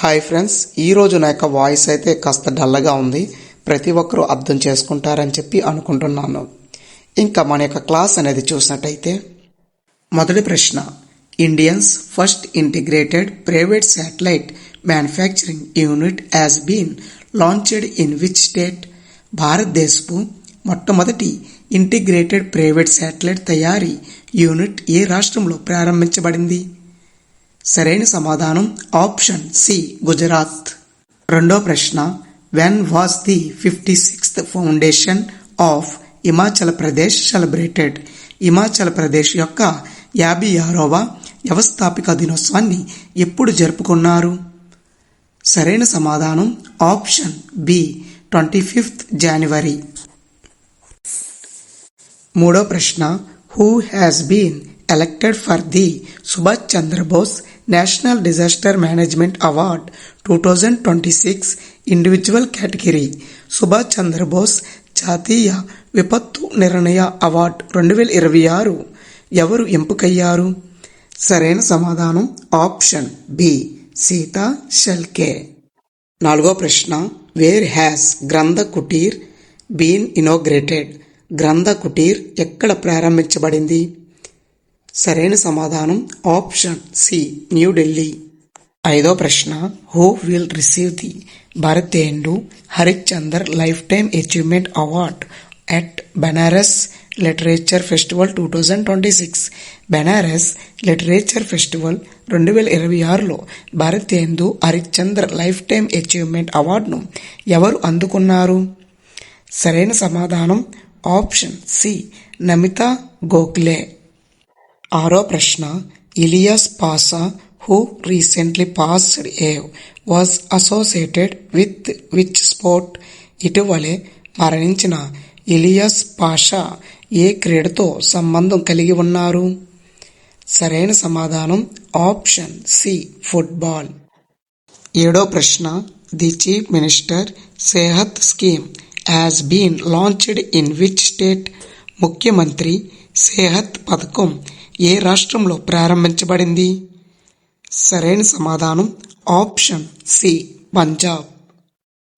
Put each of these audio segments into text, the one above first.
Hi friends ఈరోజు నా యొక్క వాయిస్ అయితే కాస్త డల్లగా ఉంది. ప్రతి ఒక్కరూ అర్థం చేసుకుంటారని చెప్పి అనుకుంటున్నాను. ఇంకా మన యొక్క క్లాస్ అనేది చూసినట్టయితే మొదటి ప్రశ్న. India's first integrated private satellite manufacturing unit has been launched in which state భారతదేశపు మొట్టమొదటి ఇంటిగ్రేటెడ్ ప్రైవేట్ శాటిలైట్ తయారీ యూనిట్ ఏ రాష్ట్రంలో ప్రారంభించబడింది? సరైన సమాధానం? Option C Gujarat. రెండో ప్రశ్న when was the fifty sixth foundation of Himachal Pradesh celebrated Himachal Pradesh యొక్క యాభై ఆరవ వ్యవస్థాపిక దినోత్సవాన్ని ఎప్పుడు జరుపుకున్నారు? సరైన సమాధానం? ఆప్షన్ బి ట్వంటీ ఫిఫ్త్ జనవరి మూడో ప్రశ్న who has been elected for the Subhash Chandra Bose national disaster management award two thousand twenty six individual category Subhash Chandra Bose జాతీయ విపత్తు నిర్ణయ అవార్డ్ రెండు వేల ఇరవై ఆరు. ఎవరు ఎంపికయ్యారు? సరైన సమాధానం ఆప్షన్ బి సీతా షెల్కే. నాలుగో ప్రశ్న వేర్ హ్యాస్ గ్రంథ కుటీర్ బీన్ ఇనోగ్రేటెడ్? గ్రంథ కుటీర్ ఎక్కడ ప్రారంభించబడింది? సరైన సమాధానం ఆప్షన్ సి న్యూఢిల్లీ ఐదో ప్రశ్న who will receive the Bharatendu Harishchandra lifetime achievement award at Banaras literature festival two thousand twenty six Banaras literature festival రెండు వేల ఇరవై ఆరులో Bharatendu Harishchandra lifetime achievement అవార్డును ఎవరు అందుకున్నారు? సరైన సమాధానం ఆప్షన్ సి నమితా గోఖలే ఆరో ప్రశ్న Ilias Pasha who recently passed away was associated with which sport ఇటీవలే మరణించిన ఇలియాస్ పాషా ఏ క్రీడతో సంబంధం కలిగి ఉన్నారు? సరైన సమాధానం ఆప్షన్ సి ఫుట్బాల్. ఏడో ప్రశ్న the chief minister Sehat scheme has been launched in which state ముఖ్యమంత్రి సేహత్ పథకం ఏ రాష్ట్రంలో ప్రారంభించబడింది? సరైన సమాధానం ఆప్షన్ సి పంజాబ్.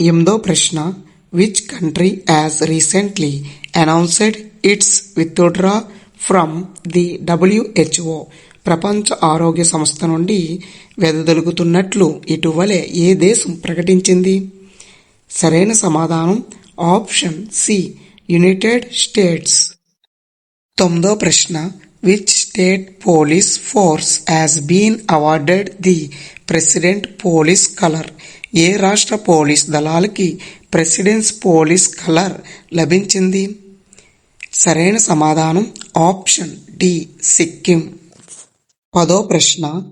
ఎనిమిదో ప్రశ్న which country has recently announced its withdraw from the WHO ప్రపంచ ఆరోగ్య సంస్థ నుండి వెదజలుగుతున్నట్లు ఇటీవలే ఏ దేశం ప్రకటించింది? సరైన సమాధానం ఆప్షన్ సి యునైటెడ్ స్టేట్స్. తొమ్మిదో ప్రశ్న which state police force has been awarded the president police colour ఏ రాష్ట్ర పోలీస్ దళాలకి ప్రెసిడెన్స్ పోలీస్ కలర్ లభించింది? సరైన సమాధానం ఆప్షన్ డి సిక్కిం. పదో ప్రశ్న.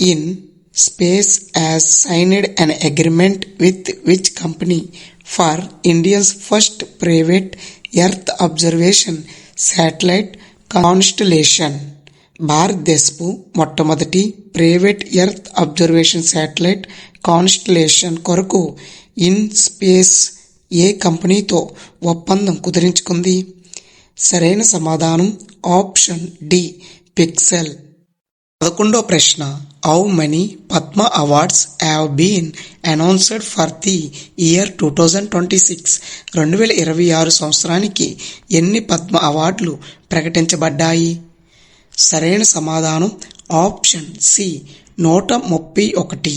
In space has signed an agreement with which company for Indians first private earth observation satellite constellation. భారతదేశపు మొట్టమొదటి private earth observation satellite constellation కొరకు ఇన్ స్పేస్ ఏ కంపెనీతో ఒప్పందం కుదిరించుకుంది. సరైన సమాధానం ఆప్షన్ డి పిక్సెల్. పదకొండో ప్రశ్న how many Padma awards have been announced for the year two thousand twenty six రెండు వేల ఇరవై ఆరు సంవత్సరానికి ఎన్ని పద్మ అవార్డులు ప్రకటించబడ్డాయి? సరైన సమాధానం ఆప్షన్ సి నూట ముప్పై ఒకటి.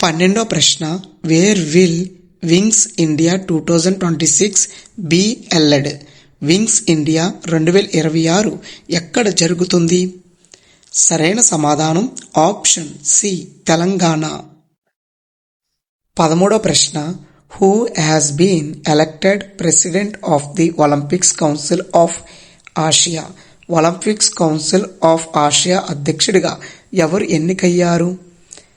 పన్నెండో ప్రశ్న where will Wings India two thousand twenty six be held Wings India రెండు వేల ఇరవై ఆరు ఎక్కడ జరుగుతుంది? సరైన సమాధానం ఆప్షన్ సి తెలంగాణ. పదమూడో ప్రశ్న. Who has been elected president of the Olympics council of Asia Olympics council of Asia అధ్యక్షుడిగా ఎవరు ఎన్నికయ్యారు?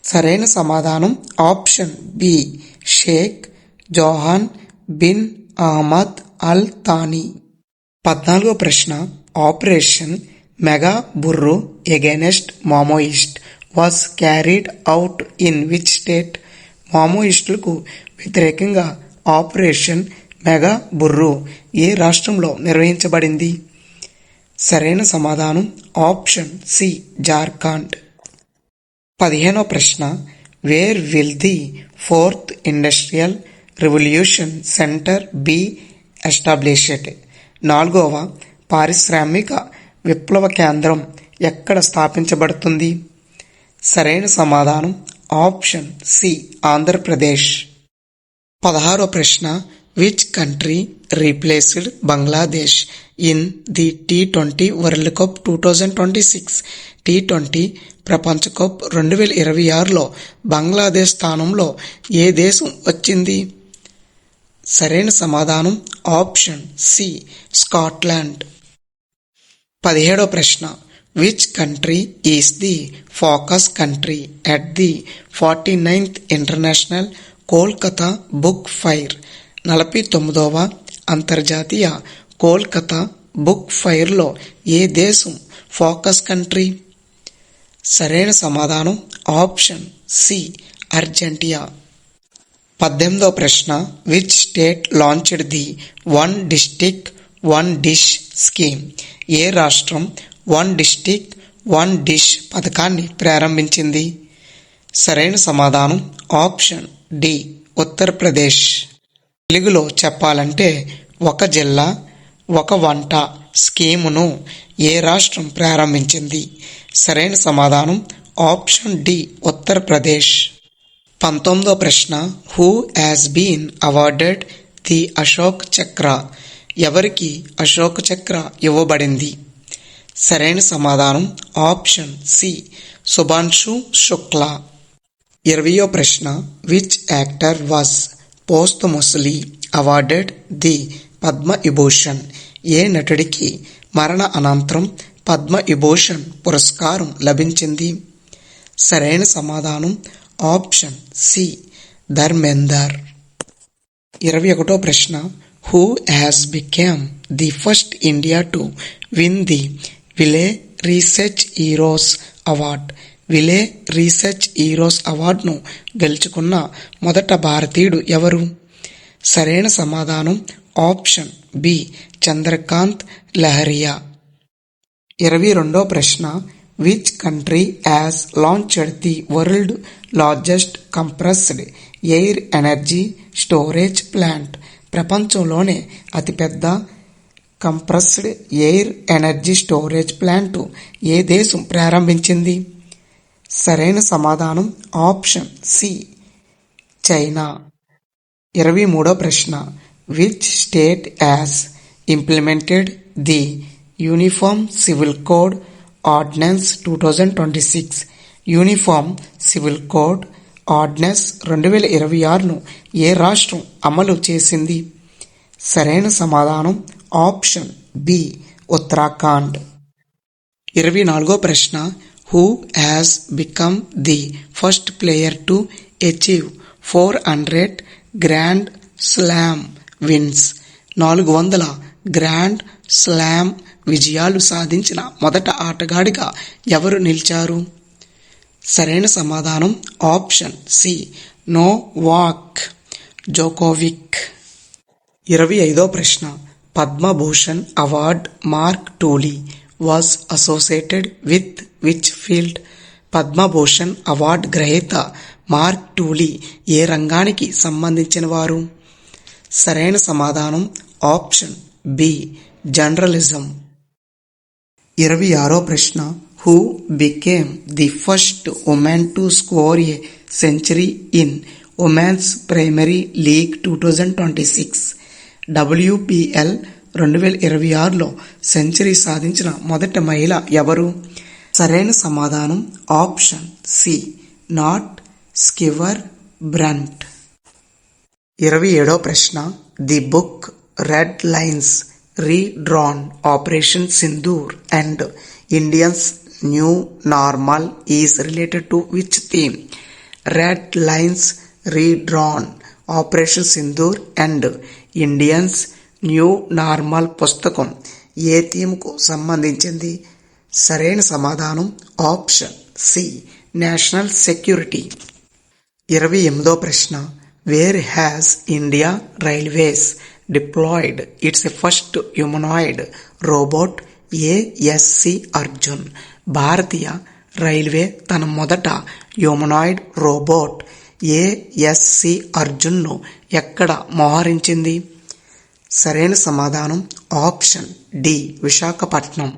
సరైన సమాధానం option B Sheikh Joaan bin Ahmed al Thani పద్నాలుగో ప్రశ్న. Operation Mega Burru against Maoist was carried out in which state మామోయిస్టులకు వ్యతిరేకంగా operation mega బుర్రు ఏ రాష్ట్రంలో నిర్వహించబడింది? సరైన సమాధానం ఆప్షన్ సి జార్ఖండ్. పదిహేనో ప్రశ్న. Where will the fourth industrial revolution centre be established నాలుగవ పారిశ్రామిక విప్లవ కేంద్రం ఎక్కడ స్థాపించబడుతుంది? సరైన సమాధానం ఆప్షన్ సి ఆంధ్రప్రదేశ్. పదహారో ప్రశ్న which country replaced Bangladesh in the T twenty world cup two thousand twenty six? T twenty ప్రపంచ కప్ రెండు వేల ఇరవై ఆరులో బంగ్లాదేశ్ స్థానంలో ఏ దేశం వచ్చింది? సరైన సమాధానం ఆప్షన్ సి స్కాట్లాండ్. పదిహేడో ప్రశ్న. Which country is the focus country at the forty ninth international Kolkata book fair నలభై తొమ్మిదవ అంతర్జాతీయ కోల్కతా బుక్ ఫైర్లో ఏ దేశం ఫోకస్ కంట్రీ? సరైన సమాధానం ఆప్షన్ సి అర్జెంటియా. పద్దెనిమిదో ప్రశ్న. Which state launched the one district one dish scheme. ఏ రాష్ట్రం వన్ డిస్టిక్ వన్ డిష్ పథకాన్ని ప్రారంభించింది? సరైన సమాధానం ఆప్షన్ డి ఉత్తరప్రదేశ్. తెలుగులో చెప్పాలంటే ఒక జిల్లా ఒక వంట స్కీమును ఏ రాష్ట్రం ప్రారంభించింది? సరైన సమాధానం ఆప్షన్ డి ఉత్తరప్రదేశ్. పంతొమ్మిదో ప్రశ్న who has been awarded the Ashok Chakra? ఎవరికి అశోక చక్ర ఇవ్వబడింది? సరైన సమాధానం ఆప్షన్ సి. సుభాన్షు శుక్లా. ఇరవయో ప్రశ్న. Which actor was posthumously awarded the Padma Vibhushan ఏ నటుడికి మరణ అనంతరం పద్మ విభూషణ్ పురస్కారం లభించింది? సరైన సమాధానం ఆప్షన్ సి. ధర్మేందర్. ఇరవై ఒకటో ప్రశ్న. Who has become the first India to win the Wiley research heroes award Wiley research heroes అవార్డును గెలుచుకున్న మొదట భారతీయుడు ఎవరు? సరైన సమాధానం ఆప్షన్ బి చంద్రకాంత్ లహరియా. ఇరవై రెండో ప్రశ్న which country has launched the world largest compressed air energy storage plant ప్రపంచంలోనే అతిపెద్ద compressed air energy storage plant ఏ దేశం ప్రారంభించింది? సరైన సమాధానం ఆప్షన్ సి చైనా. ఇరవై మూడో ప్రశ్న. Which state has implemented the uniform civil code ordinance two thousand twenty six uniform civil code ordinance రెండు వేల ఇరవై ఆరును ఏ రాష్ట్రం అమలు చేసింది? సరైన సమాధానం ఆప్షన్ బి ఉత్తరాఖండ్. ఇరవై నాలుగో ప్రశ్న who has become the first player to achieve four hundred grand slam wins నాలుగు వందల గ్రాండ్ స్లామ్ విజయాలు సాధించిన మొదట ఆటగాడిగా ఎవరు నిలిచారు? సరైన సమాధానం option C Novak. Djokovic. ఇరవై ఐదో ప్రశ్న. Padma Bhushan award Mark Tully was associated with which field Padma Bhushan award గ్రహీత మార్క్ టూలీ ఏ రంగానికి సంబంధించిన వారు? సరైన సమాధానం ఆప్షన్ బి జర్నలిజం. ఇరవై ఆరో ప్రశ్న. Who became the first women to score a century in women's premier league two thousand twenty six WPL రెండు వేల ఇరవై ఆరులో సెంచరీ సాధించిన మొదటి మహిళ ఎవరు? సరైన సమాధానం option C Nat Sciver Brunt ఇరవై ఏడో ప్రశ్న the book Red Lines Redrawn Operation Sindoor and India's new normal is related to which theme Red Lines Redrawn Operation Sindoor and India's new normal పుస్తకం. ఏ థీమ్కు సంబంధించింది? సరైన సమాధానం ఆప్షన్ సి నేషనల్ సెక్యూరిటీ. ఇరవై ఎనిమిదో ప్రశ్న. Where has India Railways deployed its first humanoid robot ASC Arjun Bharatiya railway తన మొదట హ్యూమనాయిడ్ రోబోట్ ఏఎస్సి అర్జున్ను ఎక్కడ మోహరించింది? సరైన సమాధానం ఆప్షన్ డి విశాఖపట్నం.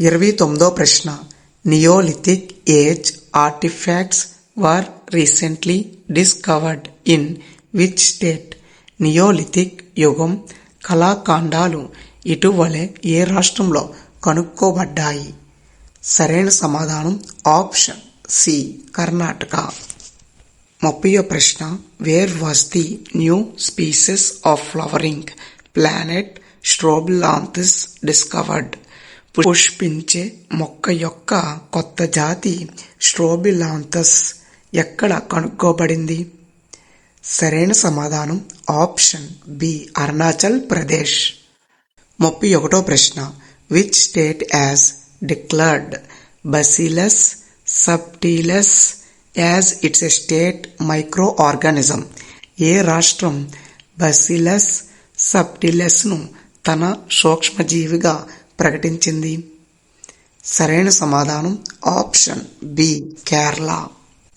ఇరవై తొమ్మిదో ప్రశ్న. Neolithic age artefacts were recently discovered in which state? Neolithic యుగం కళాఖండాలు ఇటీవలే ఏ రాష్ట్రంలో కనుక్కోబడ్డాయి? సరైన సమాధానం ఆప్షన్ సి కర్ణాటక. ముప్పయో ప్రశ్న where was the new species of flowering plant Strobilanthes discovered పుష్పించే మొక్క యొక్క కొత్త జాతి స్ట్రోబిలాంథస్ ఎక్కడ కనుక్కోబడింది? సరైన సమాధానం ఆప్షన్ బి అరుణాచల్ ప్రదేశ్. ముప్పై ఒకటో ప్రశ్న which state has declared Bacillus subtilis as its a state microorganism ఏ రాష్ట్రం బసిలస్ సబ్టిలస్ను తన సూక్ష్మజీవిగా ప్రకటించింది? సరైన సమాధానం ఆప్షన్ బి కేరళ.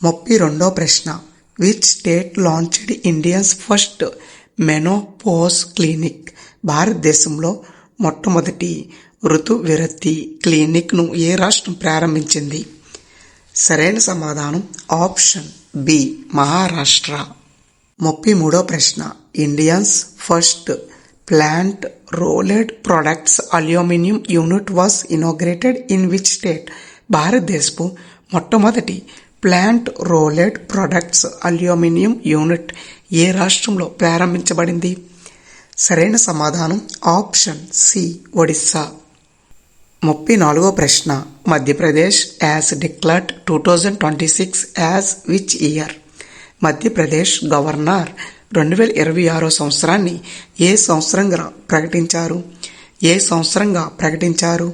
ముప్పై రెండో ప్రశ్న. Which state launched India's first menopause clinic భారతదేశంలో మొట్టమొదటి ఋతు విరక్తి క్లినిక్ను ఏ రాష్ట్రం ప్రారంభించింది? సరైన సమాధానం ఆప్షన్ బి మహారాష్ట్ర. ముప్పై మూడో ప్రశ్న. India's first plant rolled products aluminium unit was inaugurated in which state? భారతదేశపు మొట్టమొదటి plant rolled products aluminium unit ఏ రాష్ట్రంలో ప్రారంభించబడింది? సరైన సమాధానం ఆప్షన్ సి ఒడిస్సా. ముప్పై నాలుగో ప్రశ్న. Madhya Pradesh has declared two thousand twenty six as which year Madhya Pradesh governor రెండు వేల ఇరవై ఆరో సంవత్సరాన్ని ఏ సంవత్సరంగా ప్రకటించారు? ఏ సంవత్సరంగా ప్రకటించారు?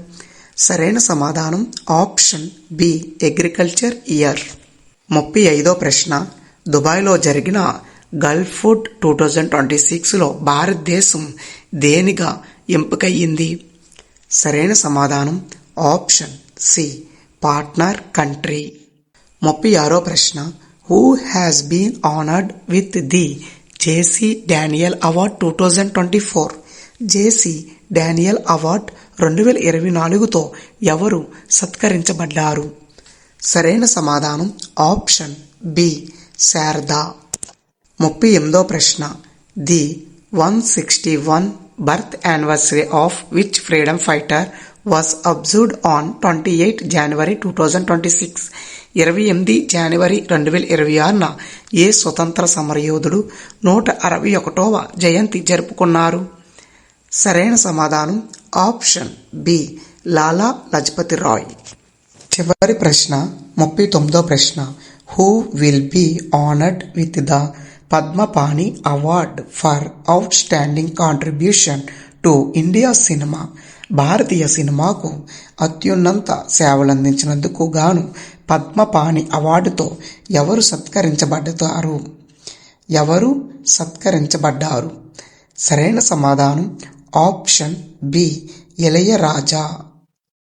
సరైన సమాధానం ఆప్షన్ బి అగ్రికల్చర్ ఇయర్. ముప్పై ఐదో ప్రశ్న. దుబాయ్లో జరిగిన Gulf food two thousand twenty సిక్స్లో భారతదేశం దేనిగా ఎంపికయ్యింది? సరైన సమాధానం ఆప్షన్ సి పార్ట్నర్ కంట్రీ. ముప్పై ఆరో ప్రశ్న who has been honoured with the J C Daniel award two thousand twenty four J C Daniel award రెండు వేల ఇరవై నాలుగుతో ఎవరు సత్కరించబడ్డారు? సరైన సమాధానం ఆప్షన్ బి శారదా. ముప్పై ఎనిమిదో ప్రశ్న the one sixty one birth anniversary of which freedom fighter was observed on twenty eight January two thousand twenty six ఇరవై ఎనిమిది జనవరి రెండు వేల ఇరవై ఆరున ఏ స్వతంత్ర సమరయోధుడు నూట అరవై ఒకటవ జయంతి జరుపుకున్నారు? సరైన సమాధానం ఆప్షన్ బి లాలా లజపతి రాయ్. చివరి ప్రశ్న ముప్పై తొమ్మిదో ప్రశ్న who will be honoured with the Padmapani award for outstanding contribution to India cinema. భారతీయ సినిమాకు అత్యున్నత సేవలందించినందుకు గాను పద్మపాణి అవార్డుతో ఎవరు సత్కరించబడతారు ఎవరు సత్కరించబడ్డారు? సరైన సమాధానం ఆప్షన్ బి ఇళయరాజా.